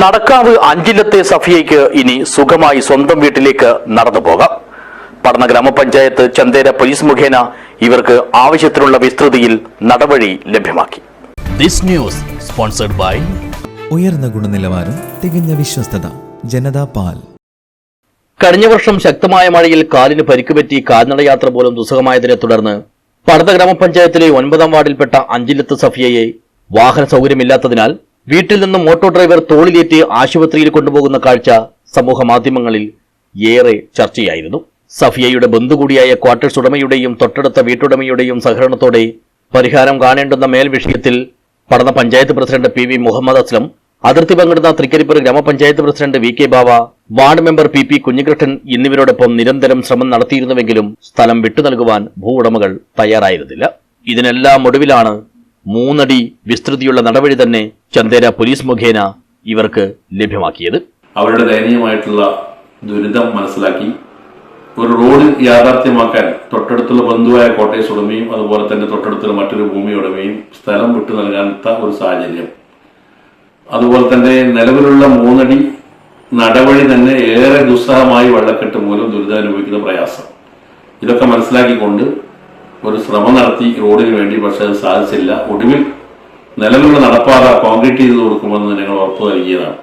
നടക്കാവ് അഞ്ചിലത്തെ സഫിയയ്ക്ക് ഇനി സുഖമായി സ്വന്തം വീട്ടിലേക്ക് നടന്നു പോകാം. പടന്ന ഗ്രാമപഞ്ചായത്ത് ചന്തേര പോലീസ് മുഖേന ഇവർക്ക് ആവശ്യത്തിനുള്ള വിസ്തൃതിയിൽ നടപടി ലഭ്യമാക്കി. ദിസ് ന്യൂസ് സ്പോൺസർഡ് ബൈ ഉയർന്ന ഗുണനിലവാരം തികഞ്ഞ വിശ്വസ്തത ജനതാ പാൽ. കഴിഞ്ഞ വർഷം ശക്തമായ മഴയിൽ കാലിന് പരിക്കുപറ്റി കാൽനടയാത്ര പോലും ദുസ്സഹമായതിനെ തുടർന്ന് പടന്ന ഗ്രാമപഞ്ചായത്തിലെ ഒൻപതാം വാർഡിൽപ്പെട്ട അഞ്ചിലത്ത് സഫിയയെ വാഹന സൗകര്യമില്ലാത്തതിനാൽ വീട്ടിൽ നിന്നും ഓട്ടോ ഡ്രൈവർ തോളിലേറ്റ് ആശുപത്രിയിൽ കൊണ്ടുപോകുന്ന കാഴ്ച സമൂഹ മാധ്യമങ്ങളിൽ ഏറെ ചർച്ചയായിരുന്നു. സഫിയയുടെ ബന്ധു കൂടിയായ ക്വാർട്ടേഴ്സ് ഉടമയുടെയും തൊട്ടടുത്ത വീട്ടുടമയുടെയും സഹകരണത്തോടെ പരിഹാരം കാണേണ്ടുന്ന മേൽ വിഷയത്തിൽ Padanna panchayat president P V Muhammad Aslam അതിർത്തി പങ്കിടുന്ന തൃക്കരിപ്പൂർ ഗ്രാമപഞ്ചായത്ത് president V K Bava ward member P P Kunhikrishnan എന്നിവരോടൊപ്പം നിരന്തരം ശ്രമം നടത്തിയിരുന്നുവെങ്കിലും സ്ഥലം വിട്ടു നൽകുവാൻ ഭൂ ഉടമകൾ തയ്യാറായിരുന്നില്ല. ഇതിനെല്ലാം ഒടുവിലാണ് മൂന്നടി വിസ്തൃതിയുള്ള നടപടി തന്നെ ചന്തേര പോലീസ് മുഖേന ഇവർക്ക് ലഭ്യമാക്കിയത്. അവരുടെ ദയനീയമായിട്ടുള്ള ദുരിതം മനസ്സിലാക്കി ഒരു റോഡ് യാഥാർത്ഥ്യമാക്കാൻ തൊട്ടടുത്തുള്ള ബന്ധുവായ കോട്ടേഴ്സ് ഉടമയും അതുപോലെ തന്നെ തൊട്ടടുത്തുള്ള മറ്റൊരു ഭൂമി ഉടമയും സ്ഥലം വിട്ടു നൽകാത്ത ഒരു സാഹചര്യം. അതുപോലെ തന്നെ നിലവിലുള്ള മൂന്നടി നടപടി തന്നെ ഏറെ ദുസ്സഹമായി വെള്ളക്കെട്ട് മൂലം ദുരിതം അനുഭവിക്കുന്ന പ്രയാസം. ഇതൊക്കെ മനസ്സിലാക്കിക്കൊണ്ട് ഒരു ശ്രമം നടത്തി റോഡിന് വേണ്ടി പക്ഷേ അത് സാധിച്ചില്ല. ഒടുവിൽ നിലവിലുള്ള നടപ്പാത കോൺക്രീറ്റ് ചെയ്ത് കൊടുക്കുമെന്ന് ഞങ്ങൾ ഉറപ്പ് നൽകിയതാണ്.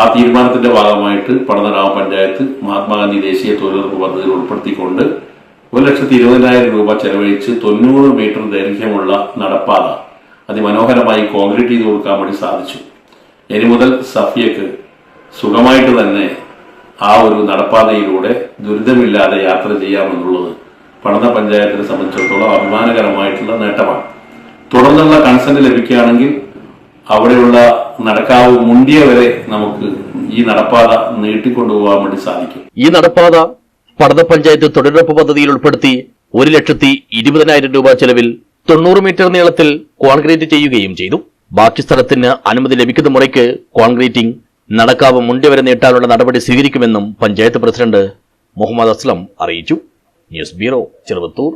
ആ തീരുമാനത്തിന്റെ ഭാഗമായിട്ട് പടന്ന ഗ്രാമപഞ്ചായത്ത് മഹാത്മാഗാന്ധി ദേശീയ തൊഴിലുറപ്പ് പദ്ധതിയിൽ ഉൾപ്പെടുത്തിക്കൊണ്ട് ഒരു ലക്ഷത്തി ഇരുപതിനായിരം രൂപ ചെലവഴിച്ച് തൊണ്ണൂറ് മീറ്റർ ദൈർഘ്യമുള്ള നടപ്പാത അതിമനോഹരമായി കോൺക്രീറ്റ് ചെയ്ത് കൊടുക്കാൻ വേണ്ടി സാധിച്ചു. ഇനി മുതൽ സഫിയക്ക് സുഖമായിട്ട് തന്നെ ആ ഒരു നടപ്പാതയിലൂടെ ദുരിതമില്ലാതെ യാത്ര ചെയ്യാമെന്നുള്ളത് പടന്ന പഞ്ചായത്തിനെ സംബന്ധിച്ചിടത്തോളം അഭിമാനകരമായിട്ടുള്ള നേട്ടമാണ്. തുടർന്നുള്ള കൺസെന്റ് ലഭിക്കുകയാണെങ്കിൽ അവിടെയുള്ള നടക്കാവ് മുണ്ടിയ വരെ നമുക്ക് ഈ നടപ്പാത നീട്ടിക്കൊണ്ടുപോകാൻ വേണ്ടി സാധിക്കും. ഈ നടപ്പാത പടത പഞ്ചായത്ത് തൊഴിലുറപ്പ് പദ്ധതിയിൽ ഉൾപ്പെടുത്തി ഒരു ലക്ഷത്തി ഇരുപതിനായിരം രൂപ ചെലവിൽ തൊണ്ണൂറ് മീറ്റർ നീളത്തിൽ കോൺക്രീറ്റ് ചെയ്യുകയും ചെയ്തു. ബാക്കി സ്ഥലത്തിന് അനുമതി ലഭിക്കുന്ന മുറയ്ക്ക് കോൺക്രീറ്റിംഗ് നടക്കാവ് മുണ്ടി വരെ നീട്ടാനുള്ള നടപടി സ്വീകരിക്കുമെന്നും പഞ്ചായത്ത് പ്രസിഡന്റ് മുഹമ്മദ് അസ്ലം അറിയിച്ചു. News bureau Cheruvathur.